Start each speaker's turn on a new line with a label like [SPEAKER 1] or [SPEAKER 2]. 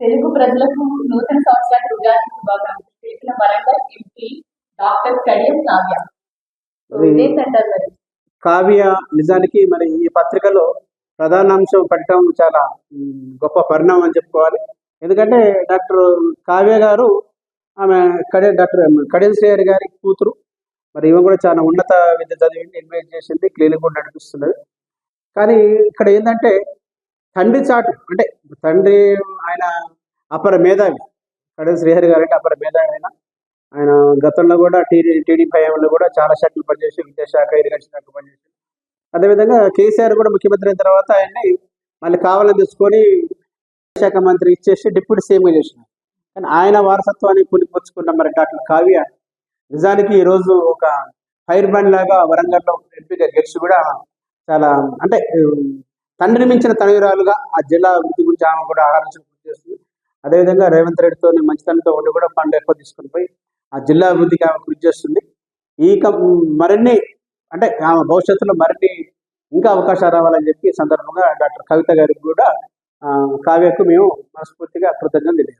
[SPEAKER 1] తెలుగు ప్రజలకు నూతన సంవత్సరానికి ఉగాది శుభాకాంక్షలు. తెలిపిన వరంగల్ ఎంపీ డాక్టర్ కడియం కావ్య.
[SPEAKER 2] కావ్య నిజానికి మరి ఈ పత్రికలో ప్రధాన అంశం పెట్టడం చాలా గొప్ప పరిణామం అని చెప్పుకోవాలి. ఎందుకంటే డాక్టర్ కావ్య గారు ఆమె కడే డాక్టర్ కడియం శ్రేయర్ గారి కూతురు. మరి ఈమె కూడా చాలా ఉన్నత విద్య చదివింది ఇన్వెస్ట్ చేసింది క్లినిక్ కూడా నడిపిస్తున్నది. కానీ ఇక్కడ ఏంటంటే తండ్రి చాటు అంటే తండ్రి ఆయన అపర మేధావి. కడియం శ్రీహరి గారు అంటే అపర మేధావి ఆయన. ఆయన గతంలో కూడా టీడీ టీడీపీ హయాంలో కూడా చాలా శాఖలు పనిచేసి విద్యాశాఖ ఇరిగేషన్ శాఖ పనిచేసి. అదేవిధంగా కేసీఆర్ కూడా ముఖ్యమంత్రి అయిన తర్వాత ఆయన్ని మళ్ళీ కావాలని తీసుకొని శాఖ మంత్రి ఇచ్చేసి డిప్యూటీ సీఎంగా చేసినారు. కానీ ఆయన వారసత్వాన్ని పులిపుచ్చుకున్న మరి డాక్టర్ కావ్య నిజానికి ఈరోజు ఒక ఫైర్ బ్యాండ్ లాగా వరంగల్లో ఎంపీగా గెలిచి కూడా చాలా అంటే తండ్రి మించిన తనయురాలుగా ఆ జిల్లా అభివృద్ధి గురించి ఆమె కూడా ఆలోచన చేస్తుంది. అదేవిధంగా రేవంత్ రెడ్డితో మంచితనంతో ఉండి కూడా ఫండ్ ఎక్కువ తీసుకుని పోయి ఆ జిల్లా అభివృద్ధికి ఆమె కృషి చేస్తుంది. ఈ కం- మరిన్ని అంటే ఆమె భవిష్యత్తులో మరిన్ని ఇంకా అవకాశాలు రావాలని చెప్పి సందర్భంగా డాక్టర్ కవిత గారికి కూడా ఆ, కావ్యకు మేము మనస్ఫూర్తిగా కృతజ్ఞతలు